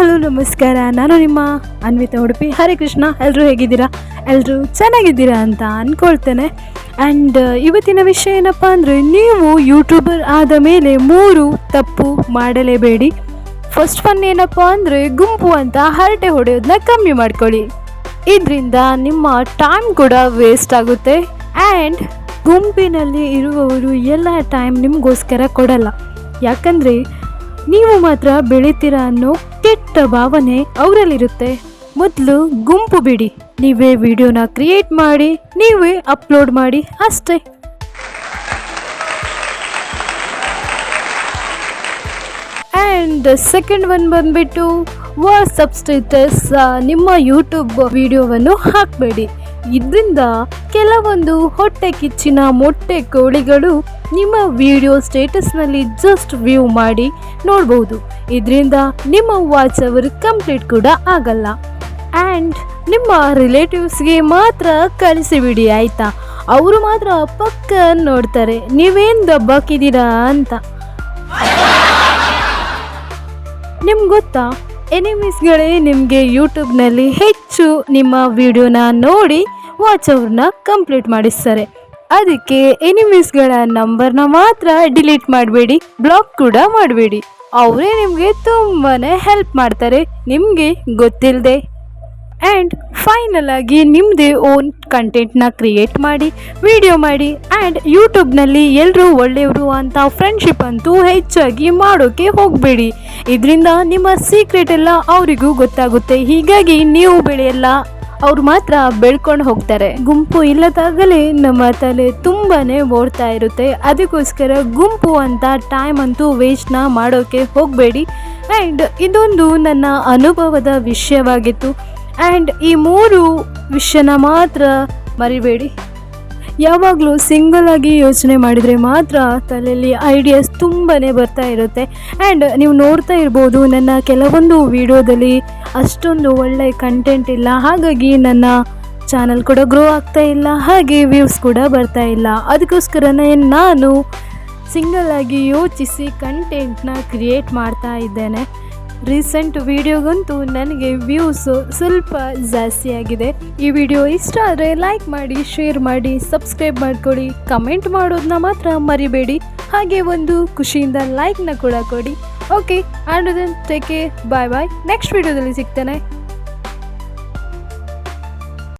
ನಮಸ್ಕಾರ. ನಾನು ನಿಮ್ಮ ಅನ್ವಿತಾ ಉಡುಪಿ. ಹರೇ ಕೃಷ್ಣ ಎಲ್ಲರೂ ಹೇಗಿದ್ದೀರಾ? ಎಲ್ಲರೂ ಚೆನ್ನಾಗಿದ್ದೀರಾ ಅಂತ ಅಂದ್ಕೊಳ್ತೇನೆ ಆ್ಯಂಡ್ ಇವತ್ತಿನ ವಿಷಯ ಏನಪ್ಪ ಅಂದರೆ, ನೀವು ಯೂಟ್ಯೂಬರ್ ಆದ ಮೇಲೆ ಮೂರು ತಪ್ಪು ಮಾಡಲೇಬೇಡಿ. ಫಸ್ಟ್ ಒನ್ ಏನಪ್ಪ ಅಂದರೆ, ಗುಂಪು ಅಂತ ಹರಟೆ ಹೊಡೆಯೋದನ್ನ ಕಮ್ಮಿ ಮಾಡ್ಕೊಳ್ಳಿ. ಇದರಿಂದ ನಿಮ್ಮ ಟೈಮ್ ಕೂಡ ವೇಸ್ಟ್ ಆಗುತ್ತೆ. ಆ್ಯಂಡ್ ಗುಂಪಿನಲ್ಲಿ ಇರುವವರು ಎಲ್ಲ ಟೈಮ್ ನಿಮಗೋಸ್ಕರ ಕೊಡಲ್ಲ. ಯಾಕಂದರೆ, ನೀವು ಮಾತ್ರ ಬೆಳಿತೀರಾ ಅನ್ನೋ ಕೆಟ್ಟ ಭಾವನೆ ಅವರಲ್ಲಿರುತ್ತೆ. ಮೊದಲು ಗುಂಪು ಬಿಡಿ. ನೀವೇ ವಿಡಿಯೋನ ಕ್ರಿಯೇಟ್ ಮಾಡಿ, ನೀವೇ ಅಪ್ಲೋಡ್ ಮಾಡಿ, ಅಷ್ಟೇ. ಆ್ಯಂಡ್ ಸೆಕೆಂಡ್ ಒನ್ ಬಂದ್ಬಿಟ್ಟು ವಾಟ್ಸಪ್ ಸ್ಟೇಟಸ್ ನಿಮ್ಮ ಯೂಟ್ಯೂಬ್ ವಿಡಿಯೋವನ್ನು ಹಾಕಬೇಡಿ. ಇದರಿಂದ ಕೆಲವೊಂದು ಹೊಟ್ಟೆ ಕಿಚ್ಚಿನ ಮೊಟ್ಟೆ ಕೋಳಿಗಳು ನಿಮ್ಮ ವಿಡಿಯೋ ಸ್ಟೇಟಸ್ನಲ್ಲಿ ಜಸ್ಟ್ ವ್ಯೂ ಮಾಡಿ ನೋಡ್ಬೋದು. ಇದರಿಂದ ನಿಮ್ಮ ವಾಚ್ ಅವರ್ ಕಂಪ್ಲೀಟ್ ಕೂಡ ಆಗಲ್ಲ. ಆ್ಯಂಡ್ ನಿಮ್ಮ ರಿಲೇಟಿವ್ಸ್ಗೆ ಮಾತ್ರ ಕಳಿಸಿಬಿಡಿ ಆಯಿತಾ? ಅವರು ಮಾತ್ರ ಪಕ್ಕ ನೋಡ್ತಾರೆ. ನೀವೇನು ದಬ್ಬಾಕಿದ್ದೀರಾ ಅಂತ. ನಿಮ್ಗೆ ಗೊತ್ತಾ? ಎನಿಮೀಸ್ಗಳೇ ನಿಮಗೆ ಯೂಟ್ಯೂಬ್ನಲ್ಲಿ ಹೆಚ್ಚು ನಿಮ್ಮ ವಿಡಿಯೋನ ನೋಡಿ ವಾಚ್ ಅವ್ರನ್ನ ಕಂಪ್ಲೀಟ್ ಮಾಡಿಸ್ತಾರೆ. ಅದಕ್ಕೆ ಎನಿಮೀಸ್ಗಳ ನಂಬರ್ನ ಮಾತ್ರ ಡಿಲೀಟ್ ಮಾಡಬೇಡಿ. ಬ್ಲಾಕ್ ಕೂಡ ಮಾಡಬೇಡಿ. ಅವರೇ ನಿಮಗೆ ತುಂಬಾ ಹೆಲ್ಪ್ ಮಾಡ್ತಾರೆ, ನಿಮಗೆ ಗೊತ್ತಿಲ್ಲದೆ ಆ್ಯಂಡ್ ಫೈನಲ್ ಆಗಿ ನಿಮ್ಮದೇ ಓನ್ ಕಂಟೆಂಟ್ನ ಕ್ರಿಯೇಟ್ ಮಾಡಿ ವಿಡಿಯೋ ಮಾಡಿ ಆ್ಯಂಡ್ ಯೂಟ್ಯೂಬ್ನಲ್ಲಿ ಎಲ್ಲರೂ ಒಳ್ಳೆಯವರು ಅಂತ ಫ್ರೆಂಡ್ಶಿಪ್ ಅಂತೂ ಹೆಚ್ಚಾಗಿ ಮಾಡೋಕ್ಕೆ ಹೋಗಬೇಡಿ. ಇದರಿಂದ ನಿಮ್ಮ ಸೀಕ್ರೆಟ್ ಎಲ್ಲ ಅವರಿಗೂ ಗೊತ್ತಾಗುತ್ತೆ, ಹೀಗಾಗಿ ನೀವು ಬೆಳೆಯಲ್ಲ. ಅವ್ರು ಮಾತ್ರ ಬೆಳ್ಕೊಂಡು ಹೋಗ್ತಾರೆ. ಗುಂಪು ಇಲ್ಲದಾಗಲೇ ನಮ್ಮ ತಲೆ ತುಂಬಾನೇ ಓಡ್ತಾ ಇರುತ್ತೆ. ಅದಕ್ಕೋಸ್ಕರ ಗುಂಪು ಅಂತ ಟೈಮ್ ಅಂತೂ ವೇಸ್ಟ್ನ ಮಾಡೋಕ್ಕೆ ಹೋಗಬೇಡಿ. ಆ್ಯಂಡ್ ಇದೊಂದು ನನ್ನ ಅನುಭವದ ವಿಷಯವಾಗಿತ್ತು. ಆ್ಯಂಡ್ ಈ ಮೂರು ವಿಷಯನ ಮಾತ್ರ ಮರಿಬೇಡಿ. ಯಾವಾಗಲೂ ಸಿಂಗಲ್ ಆಗಿ ಯೋಚನೆ ಮಾಡಿದರೆ ಮಾತ್ರ ತಲೆಯಲ್ಲಿ ಐಡಿಯಾಸ್ ತುಂಬಾ ಬರ್ತಾ ಇರುತ್ತೆ. ಆ್ಯಂಡ್ ನೀವು ನೋಡ್ತಾ ಇರ್ಬೋದು, ನನ್ನ ಕೆಲವೊಂದು ವಿಡಿಯೋದಲ್ಲಿ ಅಷ್ಟೊಂದು ಒಳ್ಳೆ ಕಂಟೆಂಟ್ ಇಲ್ಲ. ಹಾಗಾಗಿ ನನ್ನ ಚಾನಲ್ ಕೂಡ ಗ್ರೋ ಆಗ್ತಾ ಇಲ್ಲ. ಹಾಗೆ ವ್ಯೂಸ್ ಕೂಡ ಬರ್ತಾ ಇಲ್ಲ. ಅದಕ್ಕೋಸ್ಕರನೇ ನಾನು ಸಿಂಗಲ್ ಆಗಿ ಯೋಚಿಸಿ ಕಂಟೆಂಟ್ನ ಕ್ರಿಯೇಟ್ ಮಾಡ್ತಾ ಇದ್ದೇನೆ. ರೀಸೆಂಟ್ ವಿಡಿಯೋಗಂತೂ ನನಗೆ ವ್ಯೂಸು ಸ್ವಲ್ಪ ಜಾಸ್ತಿ ಆಗಿದೆ ಈ ವಿಡಿಯೋ ಇಷ್ಟ ಆದರೆ ಲೈಕ್ ಮಾಡಿ, ಶೇರ್ ಮಾಡಿ, ಸಬ್ಸ್ಕ್ರೈಬ್ ಮಾಡ್ಕೊಳ್ಳಿ ಕಮೆಂಟ್ ಮಾಡೋದನ್ನ ಮಾತ್ರ ಮರಿಬೇಡಿ. ಹಾಗೆ ಒಂದು ಖುಷಿಯಿಂದ ಲೈಕ್ನ ಕೂಡ ಕೊಡಿ. Okay and then, take care, bye bye. Next ವಿಡಿಯೋದಲ್ಲಿ ಸಿಗ್ತೇನೆ.